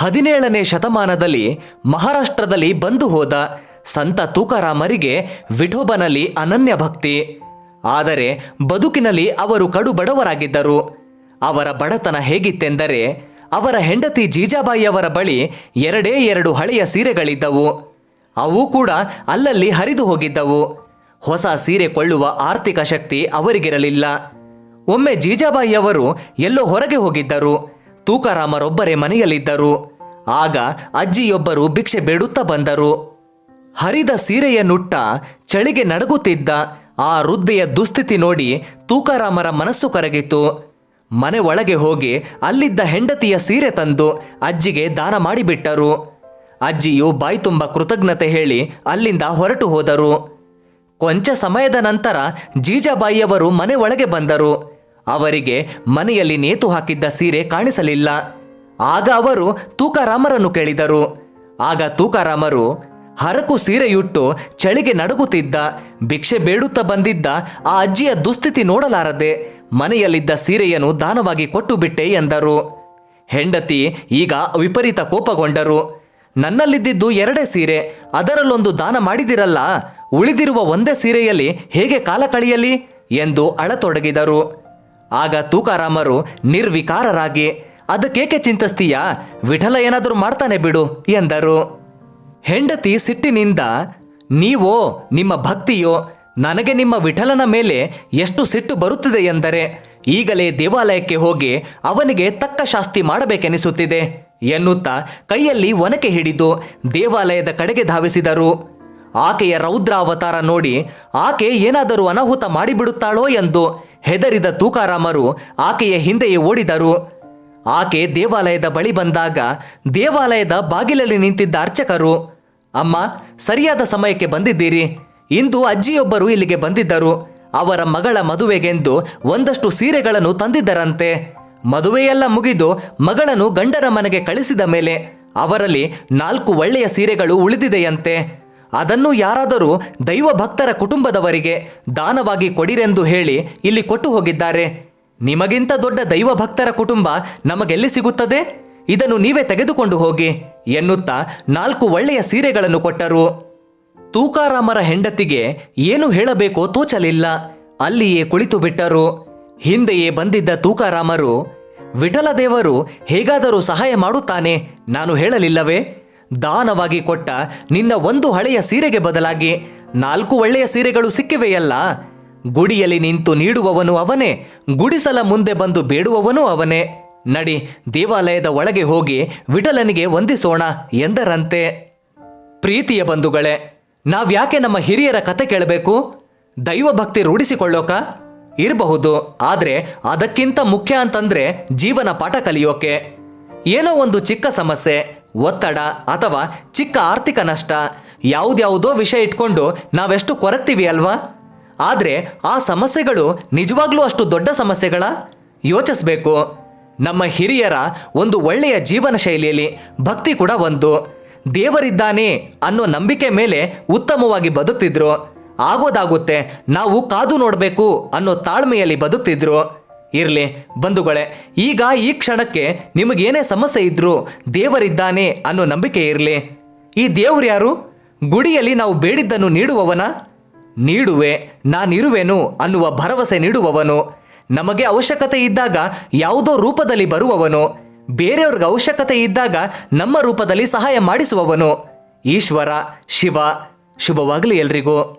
ಹದಿನೇಳನೇ ಶತಮಾನದಲ್ಲಿ ಮಹಾರಾಷ್ಟ್ರದಲ್ಲಿ ಬಂದು ಹೋದ ಸಂತ ತುಕಾರಾಮರಿಗೆ ವಿಠೋಬನಲ್ಲಿ ಅನನ್ಯ ಭಕ್ತಿ. ಆದರೆ ಬದುಕಿನಲ್ಲಿ ಅವರು ಕಡು ಬಡವರಾಗಿದ್ದರು. ಅವರ ಬಡತನ ಹೇಗಿತ್ತೆಂದರೆ ಅವರ ಹೆಂಡತಿ ಜೀಜಾಬಾಯಿಯವರ ಬಳಿ ಎರಡೇ ಎರಡು ಹಳೆಯ ಸೀರೆಗಳಿದ್ದವು. ಅವು ಕೂಡ ಅಲ್ಲಲ್ಲಿ ಹರಿದು ಹೋಗಿದ್ದವು. ಹೊಸ ಸೀರೆ ಕೊಳ್ಳುವ ಆರ್ಥಿಕ ಶಕ್ತಿ ಅವರಿಗಿರಲಿಲ್ಲ. ಒಮ್ಮೆ ಜೀಜಾಬಾಯಿಯವರು ಎಲ್ಲೋ ಹೊರಗೆ ಹೋಗಿದ್ದರು. ತೂಕಾರಾಮರೊಬ್ಬರೇ ಮನೆಯಲ್ಲಿದ್ದರು. ಆಗ ಅಜ್ಜಿಯೊಬ್ಬರು ಭಿಕ್ಷೆ ಬೇಡುತ್ತಾ ಬಂದರು. ಹರಿದ ಸೀರೆಯನ್ನುಟ್ಟ ಚಳಿಗೆ ನಡುಗುತ್ತಿದ್ದ ಆ ವೃದ್ಧೆಯ ದುಸ್ಥಿತಿ ನೋಡಿ ತೂಕಾರಾಮರ ಮನಸ್ಸು ಕರಗಿತು. ಮನೆ ಒಳಗೆ ಹೋಗಿ ಅಲ್ಲಿದ್ದ ಹೆಂಡತಿಯ ಸೀರೆ ತಂದು ಅಜ್ಜಿಗೆ ದಾನ ಮಾಡಿಬಿಟ್ಟರು. ಅಜ್ಜಿಯು ಬಾಯಿ ತುಂಬ ಕೃತಜ್ಞತೆ ಹೇಳಿ ಅಲ್ಲಿಂದ ಹೊರಟು ಹೋದರು. ಕೊಂಚ ಸಮಯದ ನಂತರ ಜೀಜಾಬಾಯಿಯವರು ಮನೆ ಒಳಗೆ ಬಂದರು. ಅವರಿಗೆ ಮನೆಯಲ್ಲಿ ನೇತು ಹಾಕಿದ್ದ ಸೀರೆ ಕಾಣಿಸಲಿಲ್ಲ. ಆಗ ಅವರು ತೂಕಾರಾಮರನ್ನು ಕೇಳಿದರು. ಆಗ ತೂಕಾರಾಮರು ಹರಕು ಸೀರೆಯುಟ್ಟು ಚಳಿಗೆ ನಡುಗುತ್ತಿದ್ದ, ಭಿಕ್ಷೆ ಬೇಡುತ್ತಾ ಬಂದಿದ್ದ ಆ ಅಜ್ಜಿಯ ದುಸ್ಥಿತಿ ನೋಡಲಾರದೆ ಮನೆಯಲ್ಲಿದ್ದ ಸೀರೆಯನ್ನು ದಾನವಾಗಿ ಕೊಟ್ಟು ಬಿಟ್ಟೆ ಎಂದರು. ಹೆಂಡತಿ ಈಗ ವಿಪರೀತ ಕೋಪಗೊಂಡರು. ನನ್ನಲ್ಲಿದ್ದಿದ್ದು ಎರಡೇ ಸೀರೆ, ಅದರಲ್ಲೊಂದು ದಾನ ಮಾಡಿದಿರಲ್ಲ, ಉಳಿದಿರುವ ಒಂದೇ ಸೀರೆಯಲ್ಲಿ ಹೇಗೆ ಕಾಲ ಕಳೆಯಲಿ? ಎಂದು ಅಳತೊಡಗಿದರು. ಆಗ ತೂಕಾರಾಮರು ನಿರ್ವಿಕಾರರಾಗಿ ಅದಕ್ಕೇಕೆ ಚಿಂತಿಸ್ತೀಯಾ? ವಿಠಲ ಏನಾದರೂ ಮಾಡ್ತಾನೆ ಬಿಡು, ಎಂದರು. ಹೆಂಡತಿ ಸಿಟ್ಟಿನಿಂದ, ನೀವೋ ನಿಮ್ಮ ಭಕ್ತಿಯೋ, ನನಗೆ ನಿಮ್ಮ ವಿಠಲನ ಮೇಲೆ ಎಷ್ಟು ಸಿಟ್ಟು ಬರುತ್ತಿದೆ ಎಂದರೆ, ಈಗಲೇ ದೇವಾಲಯಕ್ಕೆ ಹೋಗಿ ಅವನಿಗೆ ತಕ್ಕ ಶಾಸ್ತಿ ಮಾಡಬೇಕೆನಿಸುತ್ತಿದೆ, ಎನ್ನುತ್ತಾ ಕೈಯಲ್ಲಿ ಒನಕೆ ಹಿಡಿದು ದೇವಾಲಯದ ಕಡೆಗೆ ಧಾವಿಸಿದರು. ಆಕೆಯ ರೌದ್ರ ಅವತಾರ ನೋಡಿ ಆಕೆ ಏನಾದರೂ ಅನಾಹುತ ಮಾಡಿಬಿಡುತ್ತಾಳೋ ಎಂದು ಹೆದರಿದ ತೂಕಾರಾಮರು ಆಕೆಯ ಹಿಂದೆಯೇ ಓಡಿದರು. ಆಕೆ ದೇವಾಲಯದ ಬಳಿ ಬಂದಾಗ ದೇವಾಲಯದ ಬಾಗಿಲಲ್ಲಿ ನಿಂತಿದ್ದ ಅರ್ಚಕರು, ಅಮ್ಮ, ಸರಿಯಾದ ಸಮಯಕ್ಕೆ ಬಂದಿದ್ದೀರಿ. ಇಂದು ಅಜ್ಜಿಯೊಬ್ಬರು ಇಲ್ಲಿಗೆ ಬಂದಿದ್ದರು. ಅವರ ಮಗಳ ಮದುವೆಗೆಂದು ಒಂದಷ್ಟು ಸೀರೆಗಳನ್ನು ತಂದಿದ್ದರಂತೆ. ಮದುವೆಯೆಲ್ಲ ಮುಗಿದು ಮಗಳನ್ನು ಗಂಡನ ಮನೆಗೆ ಕಳಿಸಿದ ಮೇಲೆ ಅವರಲ್ಲಿ ನಾಲ್ಕು ಒಳ್ಳೆಯ ಸೀರೆಗಳು ಉಳಿದಿದೆಯಂತೆ. ಅದನ್ನು ಯಾರಾದರೂ ದೈವ ಭಕ್ತರ ಕುಟುಂಬದವರಿಗೆ ದಾನವಾಗಿ ಕೊಡಿರೆಂದು ಹೇಳಿ ಇಲ್ಲಿ ಕೊಟ್ಟು ಹೋಗಿದ್ದಾರೆ. ನಿಮಗಿಂತ ದೊಡ್ಡ ದೈವ ಭಕ್ತರ ಕುಟುಂಬ ನಮಗೆಲ್ಲಿ ಸಿಗುತ್ತದೆ? ಇದನ್ನು ನೀವೇ ತೆಗೆದುಕೊಂಡು ಹೋಗಿ ಎನ್ನುತ್ತಾ ನಾಲ್ಕು ಒಳ್ಳೆಯ ಸೀರೆಗಳನ್ನು ಕೊಟ್ಟರು. ತೂಕಾರಾಮರ ಹೆಂಡತಿಗೆ ಏನು ಹೇಳಬೇಕೋ ತೋಚಲಿಲ್ಲ. ಅಲ್ಲಿಯೇ ಕುಳಿತು ಬಿಟ್ಟರು. ಹಿಂದೆಯೇ ಬಂದಿದ್ದ ತೂಕಾರಾಮರು ವಿಠಲದೇವರು ಹೇಗಾದರೂ ಸಹಾಯ ಮಾಡುತ್ತಾನೆ? ನಾನು ಹೇಳಲಿಲ್ಲವೇ? ದಾನವಾಗಿ ಕೊಟ್ಟ ನಿನ್ನ ಒಂದು ಹಳೆಯ ಸೀರೆಗೆ ಬದಲಾಗಿ ನಾಲ್ಕು ಒಳ್ಳೆಯ ಸೀರೆಗಳು ಸಿಕ್ಕಿವೆಯಲ್ಲ? ಗುಡಿಯಲ್ಲಿ ನಿಂತು ನೀಡುವವನು ಅವನೇ, ಗುಡಿಸಲ ಮುಂದೆ ಬಂದು ಬೇಡುವವನು ಅವನೇ. ನಡಿ, ದೇವಾಲಯದ ಒಳಗೆ ಹೋಗಿ ವಿಠಲನಿಗೆ ವಂದಿಸೋಣ ಎಂದರಂತೆ. ಪ್ರೀತಿಯ ಬಂಧುಗಳೇ, ನಾವ್ಯಾಕೆ ನಮ್ಮ ಹಿರಿಯರ ಕತೆ ಕೇಳಬೇಕು? ದೈವ ಭಕ್ತಿ ರೂಢಿಸಿಕೊಳ್ಳೋಕ? ಇರಬಹುದು, ಆದರೆ ಅದಕ್ಕಿಂತ ಮುಖ್ಯ ಅಂತಂದ್ರೆ ಜೀವನ ಪಾಠ ಕಲಿಯೋಕೆ. ಏನೋ ಒಂದು ಚಿಕ್ಕ ಸಮಸ್ಯೆ, ಒತ್ತಡ ಅಥವಾ ಚಿಕ್ಕ ಆರ್ಥಿಕ ನಷ್ಟ, ಯಾವುದ್ಯಾವುದೋ ವಿಷಯ ಇಟ್ಕೊಂಡು ನಾವೆಷ್ಟು ಕೊರಗ್ತೀವಿ ಅಲ್ವಾ? ಆದರೆ ಆ ಸಮಸ್ಯೆಗಳು ನಿಜವಾಗ್ಲೂ ಅಷ್ಟು ದೊಡ್ಡ ಸಮಸ್ಯೆಗಳ? ಯೋಚಿಸ್ಬೇಕು. ನಮ್ಮ ಹಿರಿಯರ ಒಂದು ಒಳ್ಳೆಯ ಜೀವನ ಶೈಲಿಯಲ್ಲಿ ಭಕ್ತಿ ಕೂಡ ಒಂದು. ದೇವರಿದ್ದಾನೆ ಅನ್ನೋ ನಂಬಿಕೆ ಮೇಲೆ ಉತ್ತಮವಾಗಿ ಬದುಕ್ತಿದ್ರು. ಆಗೋದಾಗುತ್ತೆ ನಾವು ಕಾದು ನೋಡಬೇಕು ಅನ್ನೋ ತಾಳ್ಮೆಯಲ್ಲಿ ಬದುಕ್ತಿದ್ರು. ಇರಲಿ, ಬಂಧುಗಳೇ, ಈಗ ಈ ಕ್ಷಣಕ್ಕೆ ನಿಮಗೇನೇ ಸಮಸ್ಯೆ ಇದ್ರೂ ದೇವರಿದ್ದಾನೆ ಅನ್ನೋ ನಂಬಿಕೆ ಇರಲಿ. ಈ ದೇವ್ರು ಯಾರು? ಗುಡಿಯಲ್ಲಿ ನಾವು ಬೇಡಿದ್ದನ್ನು ನೀಡುವವನ? ನೀಡುವೆ, ನಾನಿರುವೆನು ಅನ್ನುವ ಭರವಸೆ ನೀಡುವವನು. ನಮಗೆ ಅವಶ್ಯಕತೆ ಇದ್ದಾಗ ಯಾವುದೋ ರೂಪದಲ್ಲಿ ಬರುವವನು. ಬೇರೆಯವ್ರಿಗೆ ಅವಶ್ಯಕತೆ ಇದ್ದಾಗ ನಮ್ಮ ರೂಪದಲ್ಲಿ ಸಹಾಯ ಮಾಡಿಸುವವನು. ಈಶ್ವರ, ಶಿವ, ಶುಭವಾಗಲಿ ಎಲ್ರಿಗೂ.